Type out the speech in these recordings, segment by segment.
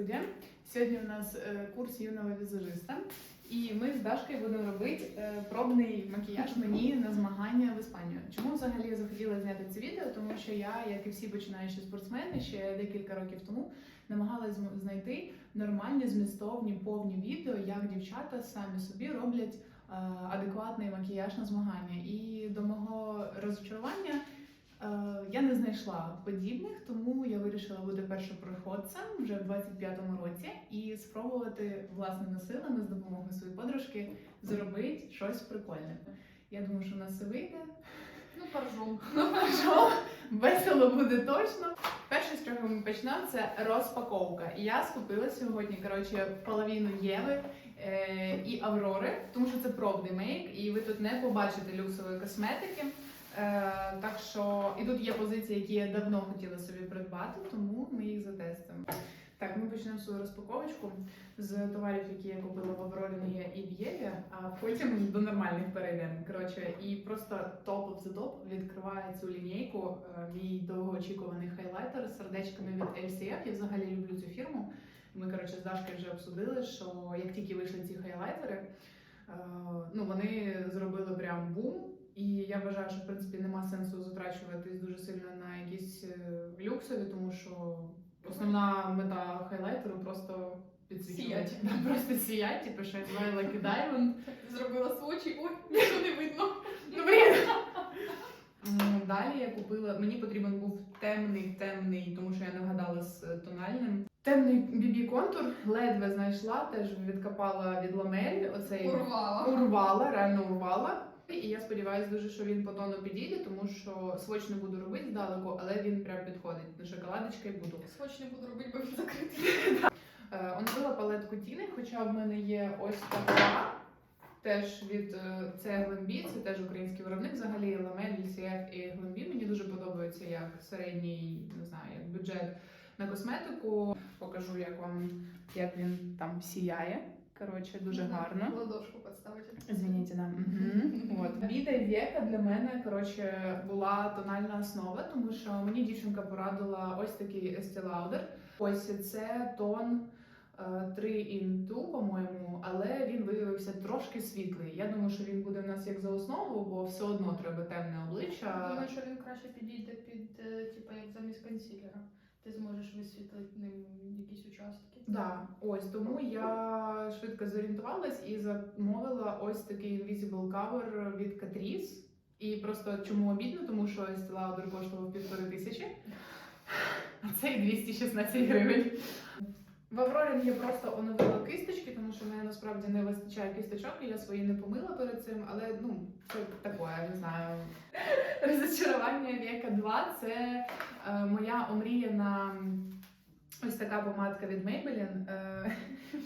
студія. Сьогодні у нас е, курс юного візажиста, і ми з Дашкою будемо робити е, пробний макіяж мені на змагання в Іспанію. Чому взагалі я захотіла зняти це відео? Тому що я, як і всі починаючі спортсмени, ще декілька років тому намагалась знайти нормальні, змістовні, повні відео, як дівчата самі собі роблять е, адекватний макіяж на змагання. І до мого розчарування. Е, Я не знайшла подібних, тому я вирішила бути першопроходцем вже в 25-му році і спробувати власними силами з допомогою своєї подружки зробити щось прикольне. Я думаю, що в нас все вийде. Ну, поржем. Ну що, весело буде точно. Перше, з чого ми почнемо, це розпаковка. Я скупила сьогодні коротше половину Єви е, і Аврори, тому що це пробний мейк, і ви тут не побачите люксової косметики. Е, так що і тут є позиції, які я давно хотіла собі придбати, тому ми їх затестимо. Так, ми почнемо свою розпаковочку з товарів, які я купила в Аврорі і в Єві, а потім до нормальних перейдемо. Коротше, і просто топ of the top відкриває цю лінійку. е, Мій довгоочікуваний хайлайтер з сердечками від LCF. Я взагалі люблю цю фірму. Ми коротше з Дашкою вже обсудили, що як тільки вийшли ці хайлайтери, е, ну вони зробили прям бум. І я вважаю, що в принципі нема сенсу затрачуватись дуже сильно на якісь е, люксові, тому що основна мета хайлайтеру просто підсвічувати. Просто сіять, типу що Smile like a diamond. Зробила свочі, ой, нічого не видно. Ну, Далі я купила. Мені потрібен був темний, темний, тому що я не вгадала з е, тональним. Темний бібі контур ледве знайшла, теж відкопала від ламель. Оцей Урвала. урвала, реально урвала. І я сподіваюся дуже, що він по тону підійде, тому що своч не буду робити здалеку, але він прям підходить. На шоколадочка і буду. Своч не буду робити, бо він закритий. Е, Оновила палетку Тіни, хоча в мене є ось така. Теж від е, це Гленбі, це теж український виробник. Взагалі Ламель, LCF і Гленбі. Мені дуже подобається як середній, не знаю, як бюджет на косметику. Покажу, як вам як він там сіяє. Коротше, дуже гарно. Ладошку підставити. Извините, да. Угу. От. Віда і для мене коротше, була тональна основа, тому що мені дівчинка порадила ось такий Estee Lauder. Ось це тон е, 3 in 2, по-моєму, але він виявився трошки світлий. Я думаю, що він буде в нас як за основу, бо все одно треба темне обличчя. Думаю, що він краще підійде під, типа, як замість консілера. Ти зможеш висвітлити ним якісь участки. Да, ось тому я швидко зорієнтувалась і замовила ось такий Invisible Cover від Catrice. І просто чому обідно, тому що Estee коштував півтори тисячі, а цей 216 гривень. В Аврорі я просто оновила кисточки, тому що в мене насправді не вистачає кисточок, і я свої не помила перед цим, але ну це таке, не знаю. Розочарування віка 2 це е, моя омріяна ось така помадка від Maybelline. Е,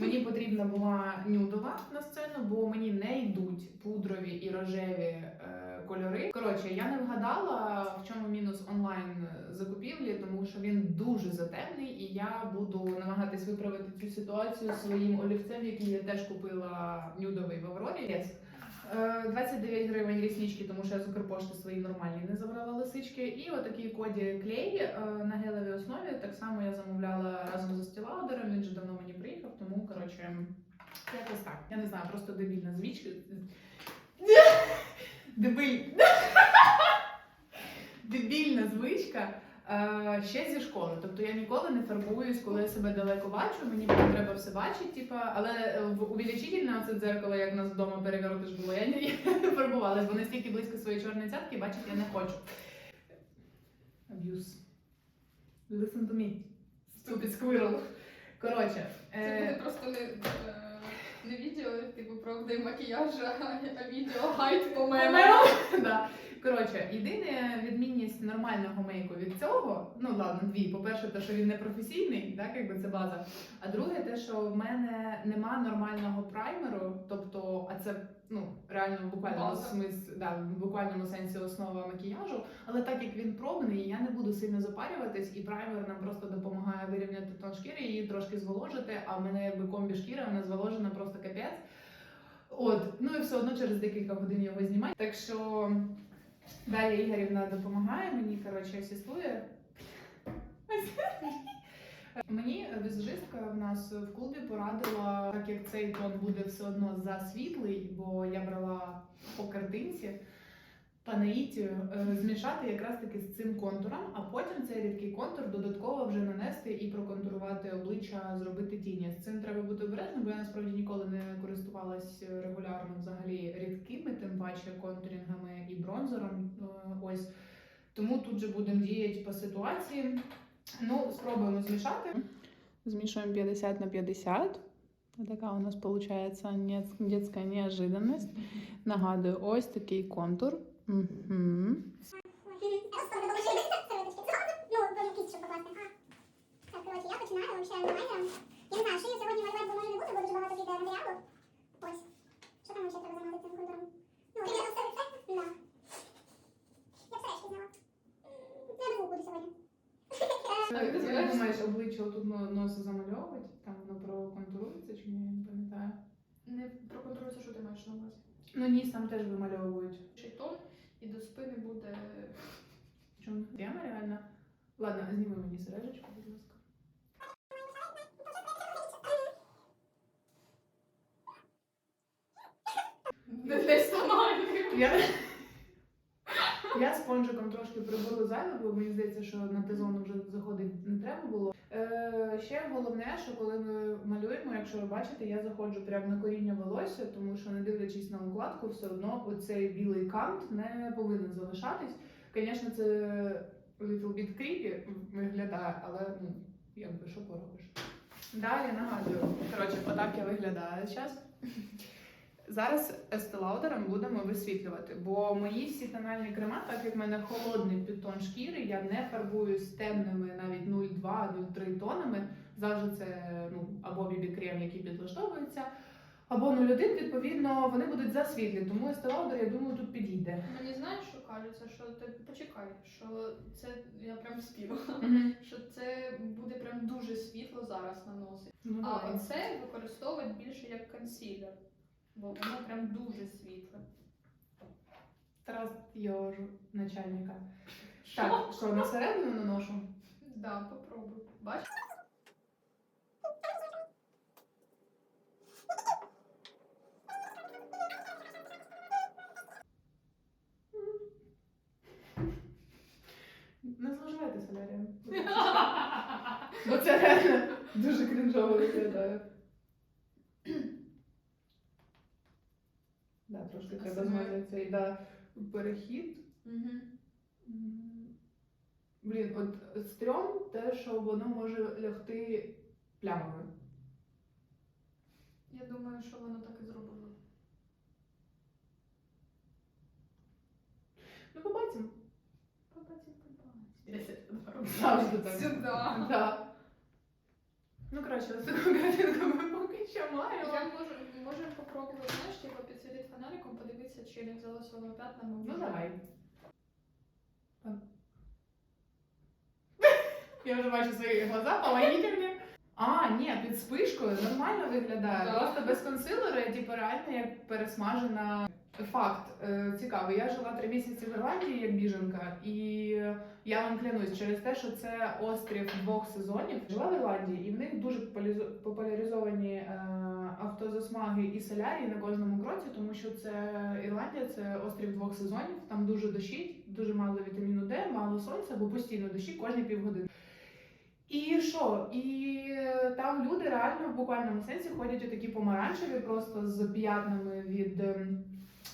мені потрібна була нюдова на сцену, бо мені не йдуть пудрові і рожеві е, кольори. Коротше, я не вгадала, в чому мінус онлайн закупівлі, тому що він дуже затемний, і я буду намагатись виправити цю ситуацію своїм олівцем, який я теж купила нюдовий в Аврорі. Yes. Е, 29 гривень ріснички, тому що я з Укрпошти свої нормальні не забрала лисички. І отакий коді клей е, на гелевій основі. Так само я замовляла разом з Estee Він вже давно мені приїхав, тому коротше, якось так. Я не знаю, просто дебільна звичка. Дебиль. Дебільна звичка. Е, ще зі школи. Тобто я ніколи не фарбуюсь, коли я себе далеко бачу. Мені треба все бачити. Типа, але е, в увеличительне оце дзеркало, як нас вдома перевернути ж було, я не, не фарбувалась, бо настільки близько своєї чорної цятки бачити я не хочу. Abuse. Listen to me. Stupid squirrel. Коротше. Це е, буде просто не, не відео, типу, правди макіяж, а а відео гайд по мене. да. Коротше, єдина відмінність нормального мейку від цього, ну ладно, дві. По-перше, те, що він не професійний, так якби це база. А друге, те, що в мене нема нормального праймеру, тобто, а це ну реально в буквальному База. да, в буквальному сенсі основа макіяжу. Але так як він пробний, я не буду сильно запарюватись, і праймер нам просто допомагає вирівняти тон шкіри, її трошки зволожити. А в мене якби комбі шкіра, вона зволожена просто капець. От, ну і все одно через декілька годин його знімати. Так що Дар'я Ігорівна допомагає мені, коротше, асістує. Мені візажистка в нас в клубі порадила, так як цей тон буде все одно засвітлий, бо я брала по картинці. Панаїтію е, змішати якраз таки з цим контуром, а потім цей рідкий контур додатково вже нанести і проконтурувати обличчя, зробити тіні. З цим треба бути обережним, бо я насправді ніколи не користувалась регулярно взагалі рідкими, тим паче контурінгами і бронзером. Е, Ось тому тут же будемо діяти по ситуації. Ну, спробуємо змішати. Змішуємо 50 на 50. Така у нас виходить детська неожиданність. Нагадую, ось такий контур. Угу. Ну? Ну, ти думаєш, обличчя тут носа замальовувати? Там воно проконтурується чи ні, я не пам'ятаю. Не проконтролюйся, що ти маєш на увазі. Ну ніс там теж вимальовують. Чи тон, і до спини буде. Чому? Прямо реально? Ладно, зніми мені сережечку, будь ласка. Десь нормально. Спонжиком трошки прибила зайве, бо мені здається, що на Т-зону вже заходити не треба було. Е, ще головне, що коли ми малюємо, якщо ви бачите, я заходжу прямо на коріння волосся, тому що не дивлячись на укладку, все одно оцей білий кант не повинен залишатись. Звісно, це little bit creepy виглядає, але ну, якби що поробиш. Далі нагадую. Коротше, отак я виглядаю зараз. Зараз естелаудером будемо висвітлювати, бо мої всі тональні крема, так як в мене холодний підтон шкіри, я не фарбую з темними навіть 0,2-0,3 тонами. Завжди це ну, або BB крем, який підлаштовується, або 0,1, відповідно, вони будуть засвітлі. Тому естелаудер, я думаю, тут підійде. Мені знаєш, що кажеться, що ти почекай, що це я прям спів. Мгм. Що це буде прям дуже світло зараз наносить. Ну, А давай. оце використовують більше як консилер, бо воно прям дуже світле. Тарас Йожу, начальника. Так, що на середину наношу? Да, попробуй. Бачиш? Не зловживайте солярієм. Бо це реально дуже крінжово виглядає. Да, трошки А треба саме- змазати цей да, перехід. Угу. Блін, от стрьом те, що воно може лягти плямами. Я думаю, що воно так і зробило. Ну, побачимо. Побачимо, побачимо. Завжди так. Сюди. Да. Ну, коротше, ось таку картинку ми що маю. Я можу, можемо попробувати, знаєш, типу підсвітити фонариком, подивитися, чи не взяла свого п'ятна п'ятнами. Ну, давай. Я вже бачу свої глаза повагітельні. А, ні, під спишкою нормально виглядає. Да. Просто без консилера, типу, реально як пересмажена. Факт е, цікавий. Я жила три місяці в Ірландії як біженка, і я вам клянусь через те, що це острів двох сезонів. Жила в Ірландії, і в них дуже популяризовані е, автозасмаги і солярії на кожному кроці, тому що це Ірландія, це острів двох сезонів. Там дуже дощить, дуже мало вітаміну Д, мало сонця, бо постійно дощі кожні півгодини. І що? І там люди реально в буквальному сенсі ходять у такі помаранчеві, просто з п'ятнами від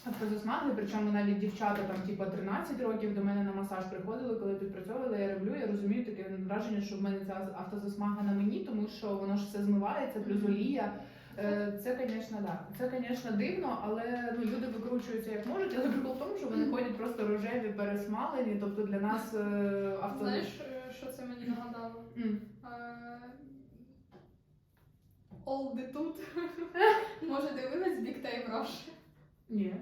ем, автозасмаги. Причому навіть дівчата там, типу, 13 років до мене на масаж приходили, коли підпрацьовували, я роблю. Я розумію таке враження, що в мене ця автозасмага на мені, тому що воно ж все змивається, плюс олія. Е, Це, звісно, да. Це, звісно, дивно, але ну, люди викручуються як можуть, але прикол в тому, що вони ходять просто рожеві, пересмалені. Тобто для нас е, авто... Знаєш, е, що це мені нагадало? М. Е, Олди тут. Може дивилась Big Time Rush? Ні.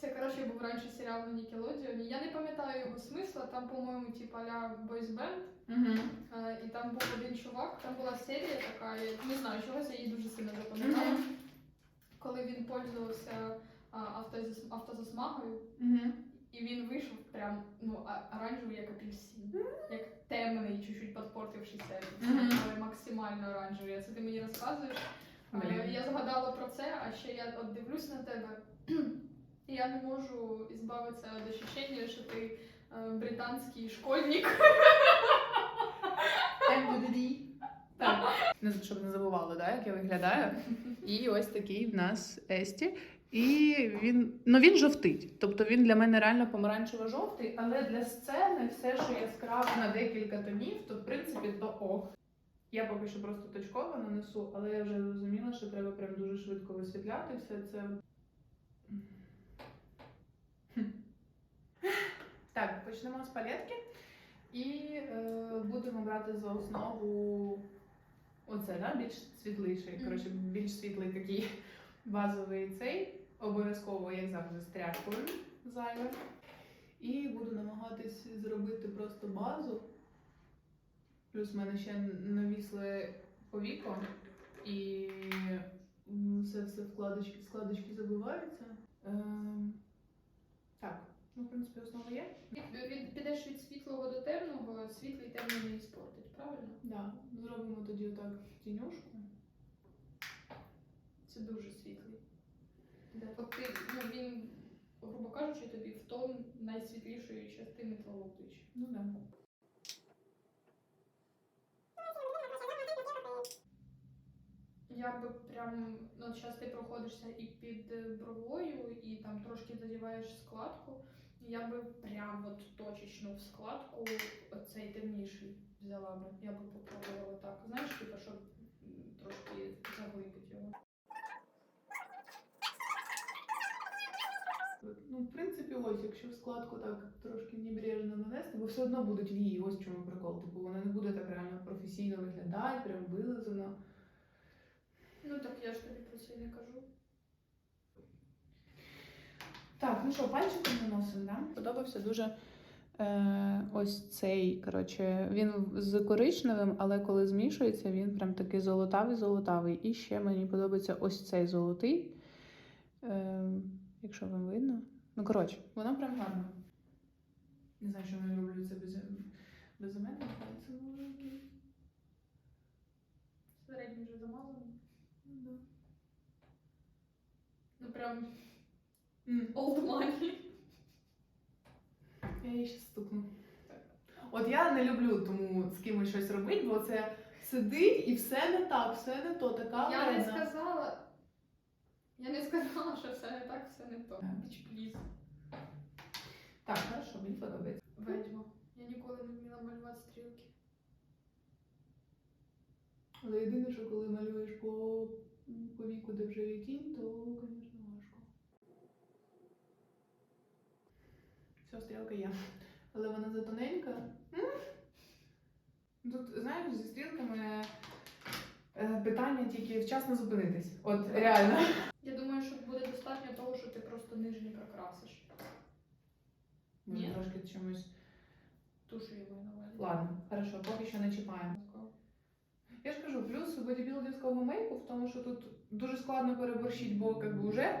Це, коротше, був раніше серіал на Nickelodeon. Я не пам'ятаю його смисла. Там, по-моєму, типа ля. Угу. Е, І там був один чувак, там була серія така, я не знаю, чогось я її дуже сильно запам'ятала. Коли він пользувався а, автозас- автозасмагою, Угу. і він вийшов прям ну, а- оранжевий, як апельсин. Як темний, чуть-чуть підпортившийся. Мгм. Але максимально оранжевий. А Це ти мені розказуєш. Блін. Я згадала про це, а ще я от дивлюсь на тебе. І я не можу ізбавитися від ощущення, що ти е, британський школьник. Так, не- щоб не забували, да, як я виглядаю. І ось такий в нас Есті. І він, ну він жовтить. Тобто він для мене реально помаранчево-жовтий, але для сцени все, що яскраво на декілька тонів, то в принципі то ок. Я поки що просто точково нанесу, але я вже зрозуміла, що треба прям дуже швидко висвітляти все це. Так, почнемо з палетки. І е, будемо брати за основу оце, да, більш світліший. Коротше, більш світлий такий базовий цей. Обов'язково, як завжди, з тряпкою зайве. І буду намагатись зробити просто базу. Плюс в мене ще навісли повіко і все все вкладочки, складочки забиваються. Ем, так, ну, в принципі, основа є. Від- Підеш від світлого до темного, світлий темний не іспортить, правильно? Да, зробимо тоді отак тінюшку. Це дуже світлий. От ти, ну, він, грубо кажучи, тобі в тон найсвітлішої частини твого обличчя. Ну да. Я би прям, ну, зараз ти проходишся і під е, бровою, і там трошки задіваєш складку. Я би прям от точечно в складку оцей темніший взяла би. Я би попробувала так. Знаєш, типу, щоб трошки заглибити його. Ну, в принципі, ось, якщо в складку так трошки небрежно нанести, бо все одно будуть вії, ось чому прикол. Типу, вона не буде так реально професійно виглядати, прям вилизано. Ну так я ж тобі про це не кажу. Так, ну що, пальчиком наносимо, да? Подобався дуже е, ось цей. Коротше, він з коричневим, але коли змішується, він прям такий золотавий-золотавий. І ще мені подобається ось цей золотий. Е, якщо вам видно. Ну, коротше, воно прям гарно. Не знаю, що я роблю це без, без мене, але це окей. Середній вже замазаний. Ну, да. Ну прям old money. Я її ще стукну. От я не люблю тому з кимось щось робити, бо це сидить і все не так, все не то, така Я не вредна. сказала. Я не сказала, що все не так, все не то. Так. Біч пліз. Так, хорошо, мені подобається. Ведьма. Я ніколи не вміла малювати стрілки. Але єдине, що коли малюєш по, по віку, де вже є тінь, то, звісно, Все, стрілка є. Але вона затоненька. Тут, знаєш, зі стрілками е, питання тільки вчасно зупинитись. От реально. Я думаю, що буде достатньо того, що ти просто нижній прокрасиш. Ні. трошки чимось. Тушу я маю на увазі. Ладно, хорошо, поки що не чіпаємо. Я ж кажу, плюс бодібілдинського мейку в тому, що тут дуже складно переборщити, бо як би вже.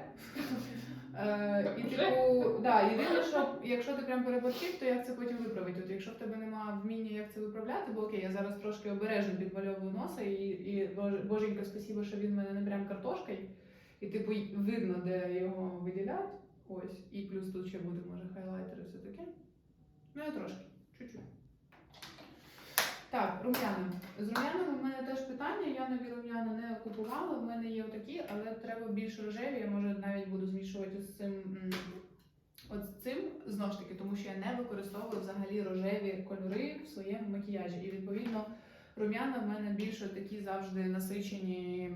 Е, і типу, да, єдине, що якщо ти прям переборщив, то як це потім виправити? От якщо в тебе немає вміння, як це виправляти, бо окей, я зараз трошки обережно підмальовую носа, і, і боженька, спасибо, що він мене не прям картошкою. І типу видно, де його виділяти. Ось. І плюс тут ще буде, може, хайлайтер і все таке. Ну, я трошки, чуть-чуть. Так, рум'яна. З рум'янами в мене теж питання. Я нові рум'яна не купувала. В мене є отакі, але треба більш рожеві. Я може навіть буду змішувати з цим. От з цим знову ж таки, тому що я не використовую взагалі рожеві кольори в своєму макіяжі. І відповідно рум'яна в мене більше такі завжди насичені,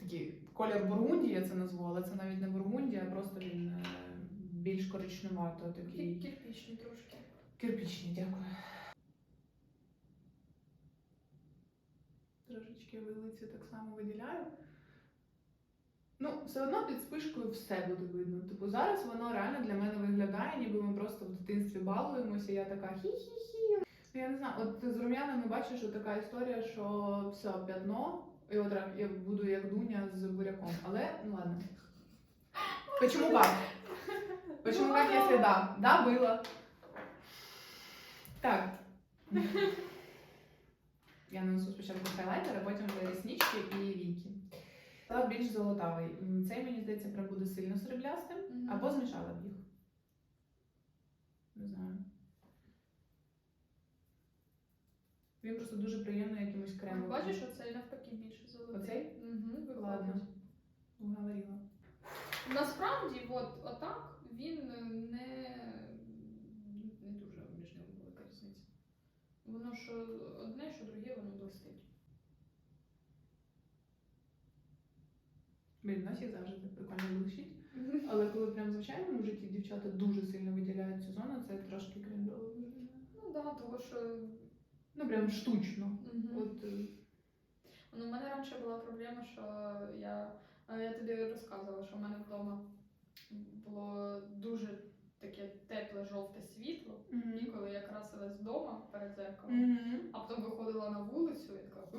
такі колір бургундії, я це назву, але це навіть не бургундія, а просто він е, більш коричневато такий. Кирпічні трошки. Кирпичні, дякую. Трошечки вилиці так само виділяю. Ну, все одно під спишкою все буде видно. Типу, зараз воно реально для мене виглядає, ніби ми просто в дитинстві балуємося, я така хі-хі-хі. Ну, Я не знаю, от з рум'янами бачиш, що така історія, що все, п'ятно, і от я буду як дуня з буряком. Але ну ладно. Почему баб? Почему как если да? Да, было. Так. Я нанесу спочатку хайлайтер, а потім вже ріснички і віки. Та більш золотавий. Цей, мені здається, буде сильно сріблястим. Мгм. Або змішала б їх. Не знаю. Він просто дуже приємно якимось кремом. Бачиш, оцей навпаки більше золотий. Оцей? Угу, Ладно. Уговорила. Насправді, от отак він не, не дуже між ними велика різниця. Воно що одне, що друге, воно блистить. Блін, носик завжди так прикольно блищить. Але коли прям в звичайному житті дівчата дуже сильно виділяють цю зону, це трошки виглядає. Ну так, да, того що. Ну прям штучно. Мгм. От е, Ну, у мене раніше була проблема, що я, е, я тобі розказувала, що в мене вдома було дуже таке тепле жовте світло. І коли я красилась вдома перед зеркалом, Мгм. а потім виходила на вулицю, я така.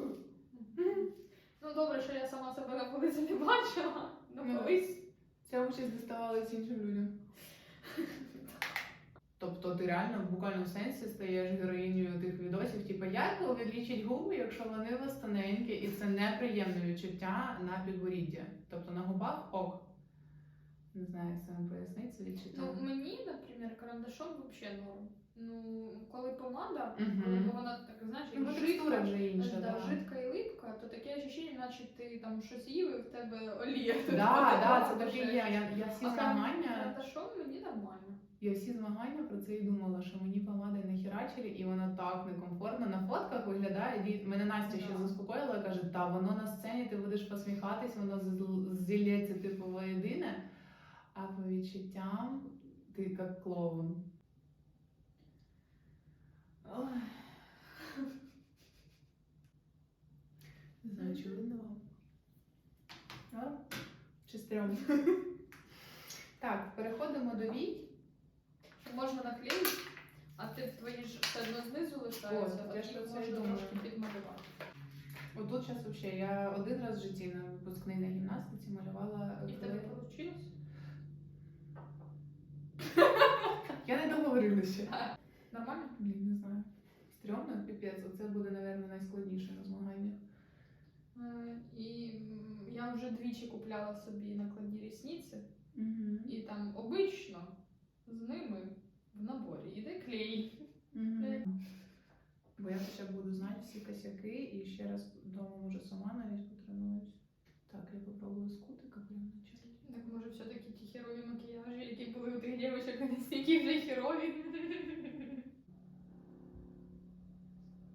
Ну добре, що я сама себе на вулиці не бачила. Ну Ну, колись. Ця участь доставалась іншим людям. Тобто ти реально в буквальному сенсі стаєш героїнею тих відосів, типу, як відлічить губи, якщо вони у вас тоненькі, і це неприємне відчуття на підборідді. Тобто на губах ок. Не знаю, як це вам пояснити це відчуття. Ну мені, наприклад, карандашом взагалі норм. Ну, коли помада, Мгм. коли вона так, знаєш, Ну, текстура вже інша, да, да. жидка і липка, то таке відчуття, наче ти там щось їв і в тебе олія. Тут да, да, це таке ще є. щось. Я, я всі А змагання, Карандашом мені нормально. я всі змагання про це і думала, що мені помади не херачили, і воно так некомфортно. На фотках виглядає. дій- Мене Настя ще Да. заспокоїла, каже, та воно на сцені, ти будеш посміхатись, воно з- зілється типу воєдине, а по відчуттям ти як клоун. Ой. Не знаю, чи видно Чи стрьом? Так, переходимо до вій. Можна наклеїти, а ти твої ж все одно знизу лишається, От, а це можна трошки підмалювати. Отут зараз взагалі я один раз в житті на випускний на гімнастиці малювала. І в тебе вийшло? Я не договорила ще. Нормально? Блін, не знаю. Стрьомно, піпець, оце буде, напевно, найскладніше на змаганнях. Е, І м, я вже двічі купляла собі накладні рісниці, і там обично з ними в наборі йде клей. Бо я хоча б буду знати всі косяки і ще раз вдома може сама навіть потренуюсь. Так, я попробую з кутика прямо на начати. Так може все-таки ті херові макіяжі, у тих дівчинок, настільки вже херові.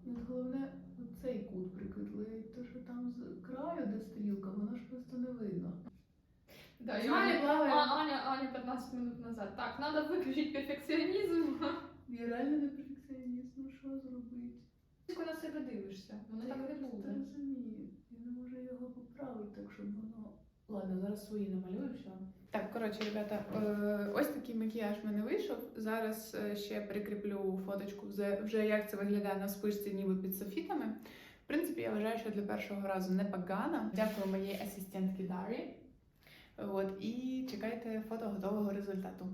Ну, головне, цей кут прикидлий, то що там з краю, де стрілка, воно ж просто не видно. Да, і Аня, плаває. А- Аня, Аня 15 минут назад. Так, треба виключити перфекціонізм. Я реально не перфекціоніст, ну що зробити? Ти на себе дивишся, воно так не буде. розумію. Я не можу його поправити, так щоб воно. Ладно, зараз свої намалюю все. Так, коротше, ребята, е, ось такий макіяж в мене вийшов. Зараз е, ще прикріплю фоточку вже, як це виглядає на спишці, ніби під софітами. В принципі, я вважаю, що для першого разу непогано. Дякую моїй асистентці Дарі. От, і чекайте фото готового результату.